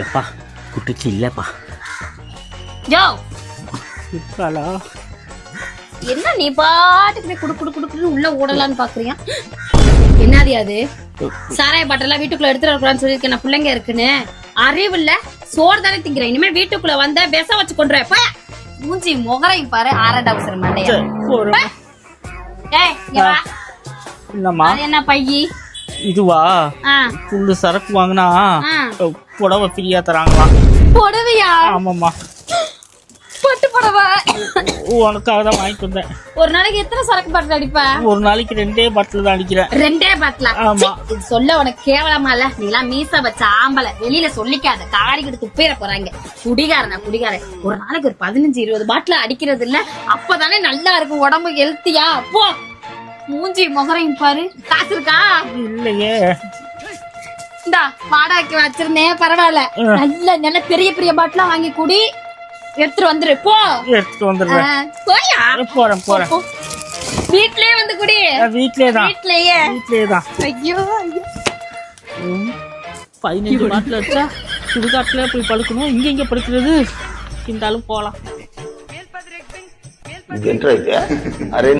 எப்பா குட்டிச்சு இல்லப்பா ஜோ இருக்காளா என்ன நீ பாட்டுக்கு போய் குடு குடு குடுக்குன்னு உள்ள ஓடலான்னு பாக்குறியா என்னது அது சாராய பாட்டெல்லாம் வீட்டுக்குள்ள எடுத்துட்டு வரக்கூடாதுன்னு சொல்லியிருக்கேன் பிள்ளைங்க இருக்குன்னு அறிவு இல்ல சோறு தானே திங்கிறேன் இனிமே வீட்டுக்குள்ள வந்த பெச வச்சு கொண்டு போய் மூஞ்சி முகரையும் பாரு ஆரண்ட அவசரம் ஏய் என்ன பையி இதுவா? ஃபுல்லு சரக்கு வாங்கினா. புடவை ஃப்ரீயா தராங்களாம். புடவையா? ஆமாம்மா. பட்டு புடவை. உனக்காக தான் வாங்கிட்டு வந்தேன். ஒரு நாளைக்கு எத்தனை சரக்கு பாட்டில் அடிப்ப? ஒரு நாளைக்கு ரெண்டே பாட்டில் தான் அடிக்கிறேன். ரெண்டே பாட்டிலா? ஆமா. இது சொல்ல உனக்கு கேவலமா இல்ல நீ எல்லாம் மீச வச்ச ஆம்பளை. வெளியில சொல்லிக்காத. காரிக்கிட்டு துப்பேற போறாங்க. குடிகாரனா குடிகாரன். ஒரு நாளைக்கு ஒரு பதினஞ்சு இருபது பாட்டில் அடிக்கிறது இல்ல அப்பதானே நல்லா இருக்கும். உடம்பு ஹெல்த்தியா போ. மூஞ்சி முகரையும் பாரு. காசு இருக்கா? இல்லையே. இந்தா வாடகைக்கு வச்சிருந்தேன் பரவாயில்ல. நல்ல நல்ல பெரிய பெரிய பாட்டிலா வாங்கி குடி. எடுத்துட்டு வந்துரு போ. எடுத்துட்டு வந்துடுறேன் போயா? போறேன் போறேன். வீட்லயே வந்து குடி. வீட்லயே தான். வீட்லயே. வீட்லயே தான். ஐயோ ஐயோ. பதினஞ்சு பாட்டில் வச்சா சுடுகாட்டில் போய் படுக்கணும். இங்கே இங்கே படுக்கிறது. இருந்தாலும் போகலாம் இது